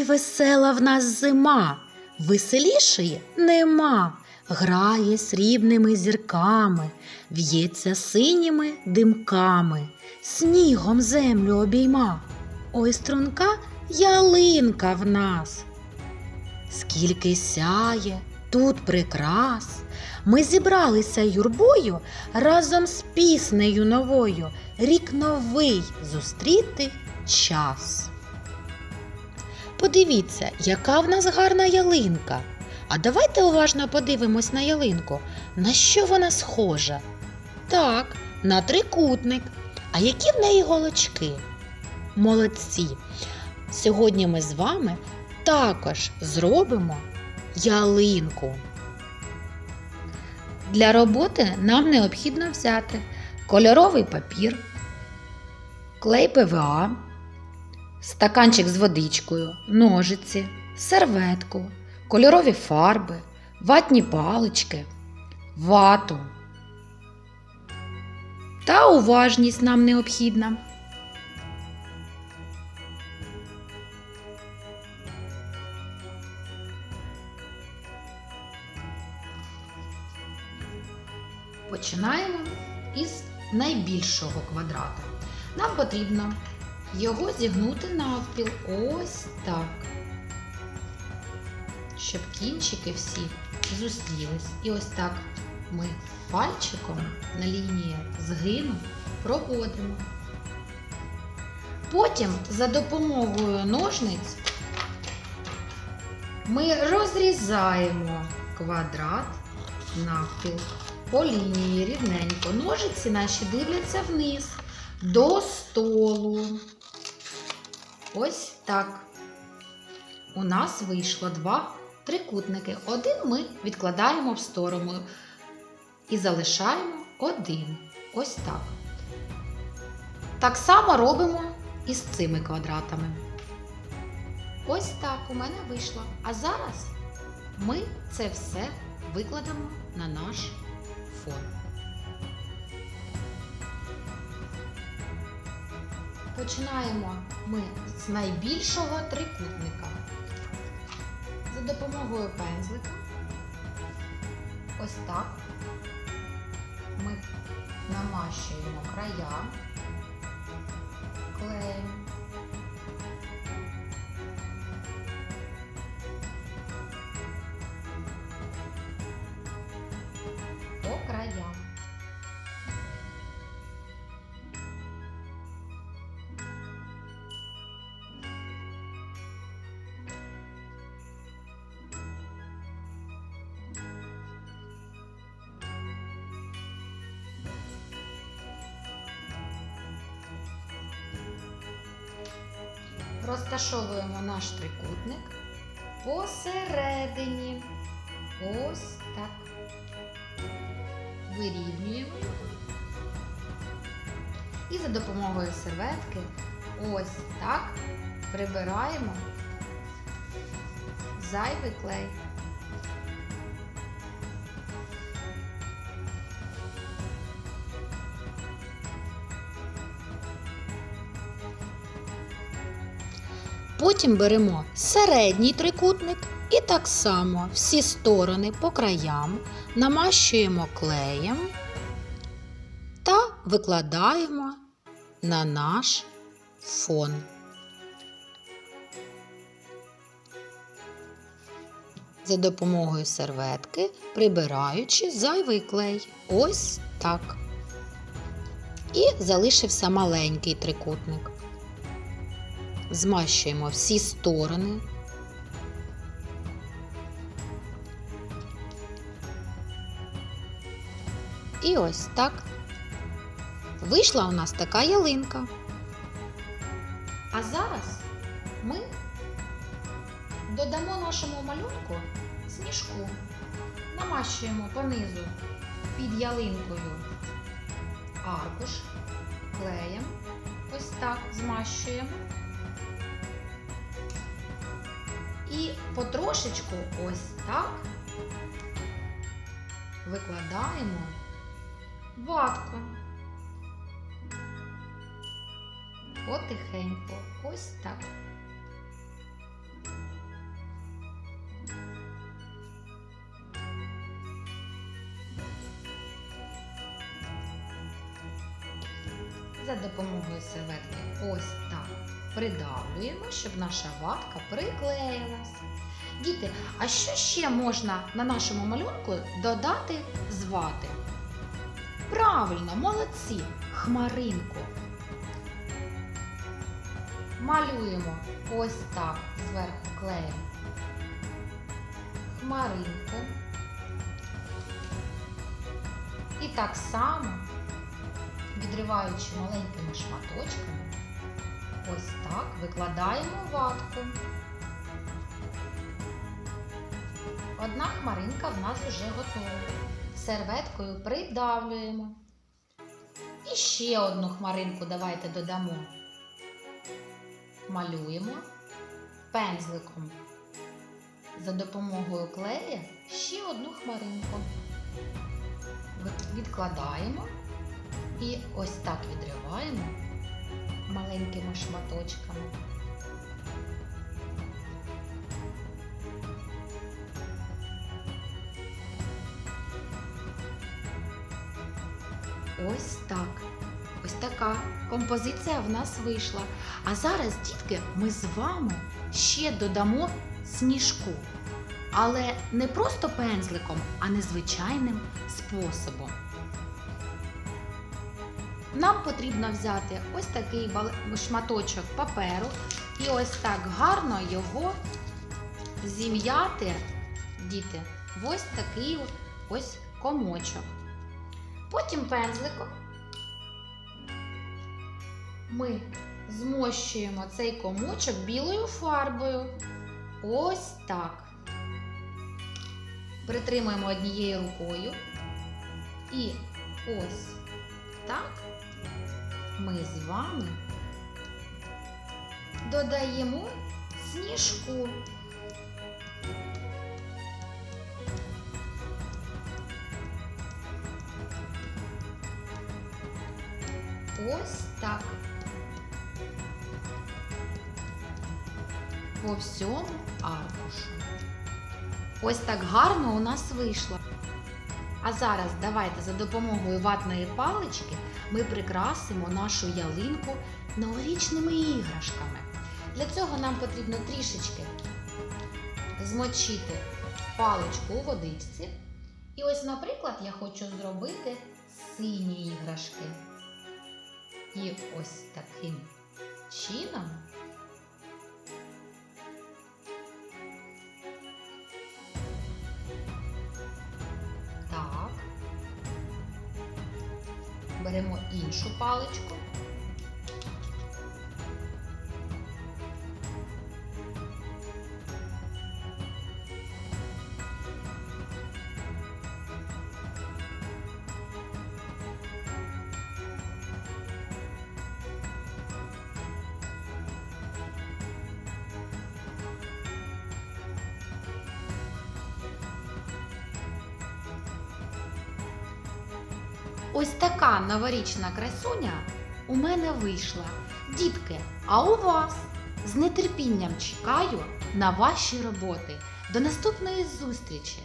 Ой, весела в нас зима, веселішої нема. Грає срібними зірками, в'ється синіми димками, снігом землю обійма. Ой, струнка ялинка в нас. Скільки сяє тут прикрас, ми зібралися юрбою разом з піснею новою, рік новий зустріти час. Подивіться, яка в нас гарна ялинка. А давайте уважно подивимось на ялинку. На що вона схожа? Так, на трикутник. А які в неї голочки? Молодці! Сьогодні ми з вами також зробимо ялинку. Для роботи нам необхідно взяти кольоровий папір, клей ПВА, стаканчик з водичкою, ножиці, серветку, кольорові фарби, ватні палички, вату. Та уважність нам необхідна. Починаємо із найбільшого квадрата. Нам потрібно його зігнути навпіл ось так, щоб кінчики всі зустрілись. І ось так ми пальчиком на лінії згину проводимо. Потім за допомогою ножниць ми розрізаємо квадрат навпіл по лінії рівненько. Ножиці наші дивляться вниз до столу. Ось так. У нас вийшло два трикутники. Один ми відкладаємо в сторону і залишаємо один. Ось так. Так само робимо і з цими квадратами. Ось так у мене вийшло. А зараз ми це все викладемо на наш фон. Починаємо ми з найбільшого трикутника. За допомогою пензлика. Ось так ми намащуємо края Розташовуємо наш трикутник посередині. Ось так. Вирівнюємо. І за допомогою серветки ось так прибираємо зайвий клей. Потім беремо середній трикутник і так само всі сторони по краям намащуємо клеєм та викладаємо на наш фон. За допомогою серветки прибираючи зайвий клей. Ось так. І залишився маленький трикутник змащуємо всі сторони. І ось так. Вийшла у нас така ялинка. А зараз ми додамо нашому малюнку сніжку, намащуємо понизу під ялинкою аркуш клеєм. Ось так змащуємо. І потрошечку ось так викладаємо ватку. Потихеньку, ось так. За допомогою серветки ось так придавлюємо, щоб наша ватка приклеїлась. Діти, а що ще можна на нашому малюнку додати з вати? Правильно, молодці! Хмаринку. Малюємо ось так зверху клеєм. Хмаринку. І так само, відриваючи маленькими шматочками, ось так викладаємо ватку. Одна хмаринка в нас вже готова. Серветкою придавлюємо. І ще одну хмаринку давайте додамо. Малюємо пензликом. За допомогою клея ще одну хмаринку. Відкладаємо і ось так відриваємо маленькими шматочками. Ось так. Ось така композиція в нас вийшла. А зараз, дітки, ми з вами ще додамо сніжку. Але не просто пензликом, а незвичайним способом. Нам потрібно взяти ось такий шматочок паперу і ось так гарно його зім'яти, діти, в ось такий ось комочок. Потім пензликом ми змощуємо цей комочок білою фарбою. Ось так. Притримуємо однією рукою. І ось так ми з вами додаємо сніжку. Ось так. По всьому аркушу. Ось так гарно у нас вийшло. А зараз давайте за допомогою ватної палички ми прикрасимо нашу ялинку новорічними іграшками. Для цього нам потрібно трішечки змочити паличку у водичці. І ось, наприклад, я хочу зробити сині іграшки. І ось таким чином Беремо іншу паличку. Ось така новорічна красуня у мене вийшла. Дітки, а у вас? З нетерпінням чекаю на ваші роботи. До наступної зустрічі!